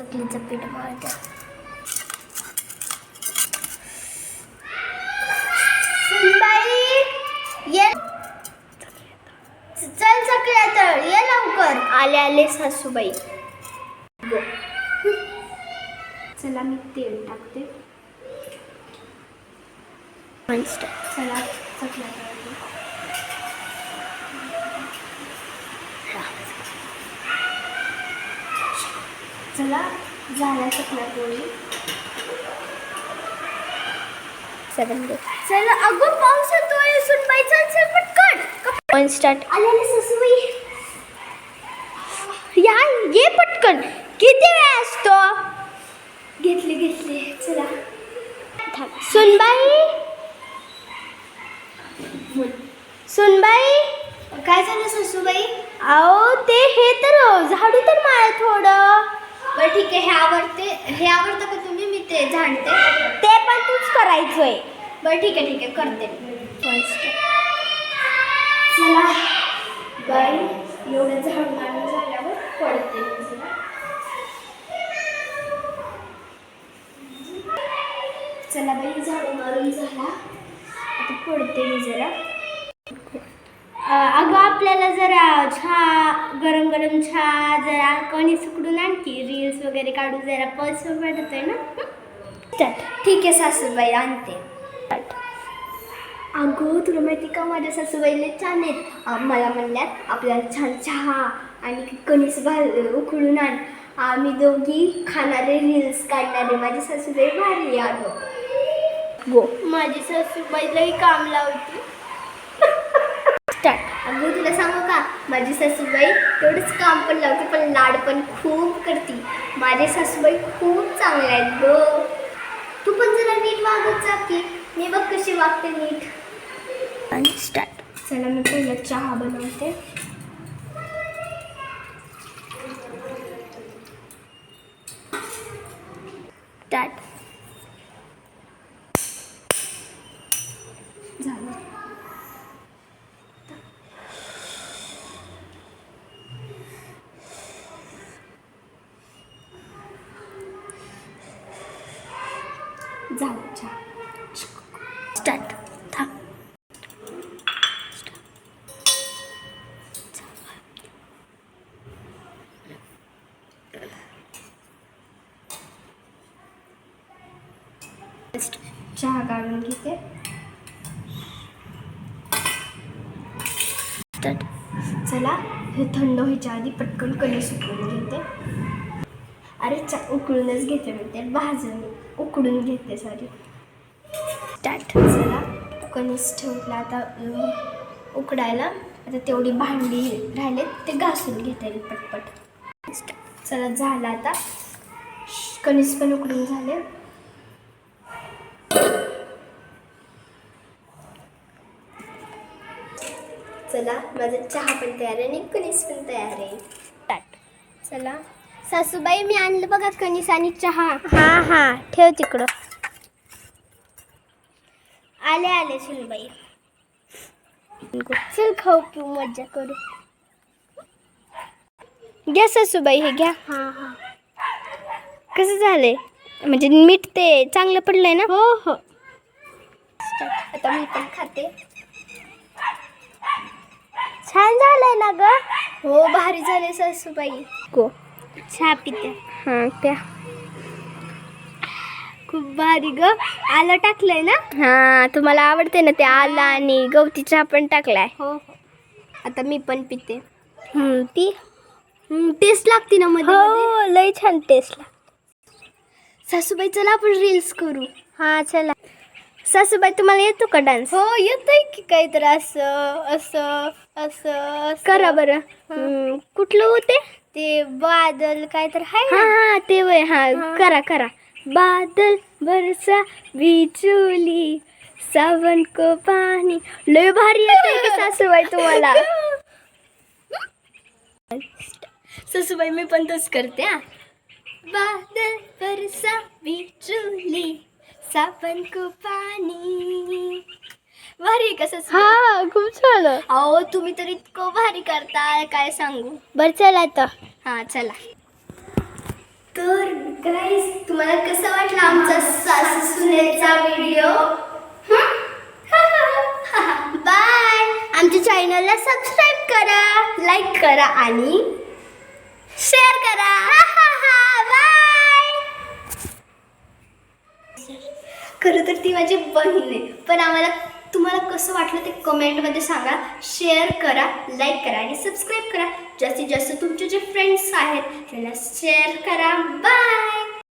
चकलीचं पीठ मळते. चल चकल्या तळ ये लवकर. आले आले सासूबाई. चला मी तेल टाकते. चला चकल्या तळते चला झाला चकल्या पोळी चला अगं पाऊस येतोय चल चल पटकन. वन स्टार्ट आले सासूबाई. या ये पटकन. किती वेळ असतो? घेतले घेतले. चला. सुनबाई. सुनबाई. काय झालं सासूबाई? अहो ते हे तर झाडू तर माळ थोडं. बरं ठीक आहे हे आवडते हे आवडतं का तुम्ही? मी ते झाडते ते पण तूच करायचंय. बरं ठीक आहे ठीक आहे करते चला बाई एवढं झाड मारून झाल्यावर पडते मी जरा. चला बाई झाडू मारून झाला. आता पडते मी जरा. अगं आपल्याला जरा चहा गरम गरम चहा जरा कणी सुकडून आणखी रील्स वगैरे काढू जरा पल्स वाटतोय ना? ठीक आहे सासूबाई आणते. अगं तुला माहिती का माझ्या सासूबाईले छान आहेत? मला म्हणल्यात आपल्याला छान चहा आणि कणीस भाल उकळून आण. आम्ही दोघी खाणारे रील्स काढणारे. माझी सासूबाई भारी आलो गो. माझी सासूबाईलाही काम लावती स्टार्ट अगं तुला सांगू का माझी सासूबाई तेवढंच काम पण लावते पण लाड पण खूप करते. माझे सासूबाई खूप चांगले आहेत ग. तू पण जरा नीट वागत जा की मी बघ कशी वागते नीट. आणि स्टार्ट चला मी पहिलं चहा बनवते. स्टार्ट झालं झालं चहा स्टार्ट चहा काढून घेते. चला हे थंड व्हायच्या आधी पटकन कणी सुकवून घेते. अरे चा उकळूनच घेते मी ते भाजून. उकडून घेते सॉरी स्टार्ट चला कणीस ठेवला आता उकडायला. आता तेवढी भांडी राहिले ते घासून घेता येईल पटपट. चला झालं आता. कणीस पण उकडून झाले. चला माझा चहा पण तयार आहे आणि कणीस पण तयार आहे. स्टार्ट चला. सासूबाई मी आणलं बघा कणीस आणि चहा. हा हा. ठेव तिकडं. आले आले सुनबाई. चल खाऊ पिऊ मज्जा करू. घ्या सासूबाई हे घ्या. हा हा. कसं झालंय? म्हणजे मीठ ते चांगलं पडलंय ना? हो हो. आता मी पण खाते. छान झालंय ना ग? हो भारी झाले सासूबाई. गो. चहा पिते हा प्या खूप भारी ग. आलं टाकलंय ना? हा तुम्हाला आवडते ना ते आला आणि गवती चहा पण टाकलाय? हो हो. आता मी पण पिते. हम्म, पी टेस्ट लागते ना मध्ये मध्ये? हो लय छान टेस्ट सासूबाई चला आपण रील्स करू. हा चला. सासूबाई तुम्हाला येतो का डान्स हो येतोय की काहीतरी असं असं असं असं. करा बरं. हम्म, कुठलं होते? ते बादल काय तर हाय हा हा ते वय हा. करा करा. बादल बरसा बिजुली सावन को पाणी लय भारी येते की सासूबाई तुम्हाला? सासूबाई मी पण तोच करते हा. बादल बरसा बिजुली सावन को पाणी भारी कसं हा खूप छान अहो तुम्ही तर इतकं भारी करता काय सांगू? बर चला आता. हा चला. तर गाईज तुम्हाला कसं वाटलं आमचा सासू सुनेचा व्हिडिओ बाय आमच्या चॅनलला सबस्क्राईब करा लाईक करा आणि शेअर करा. बाय खरं तर ती माझी बहीण आहे पण आम्हाला तुम्हाला कसं वाटलं ते कमेंटमध्ये सांगा शेअर करा लाईक करा आणि सबस्क्राईब करा. जास्तीत जास्त तुमचे जे फ्रेंड्स आहेत त्यांना शेअर करा. बाय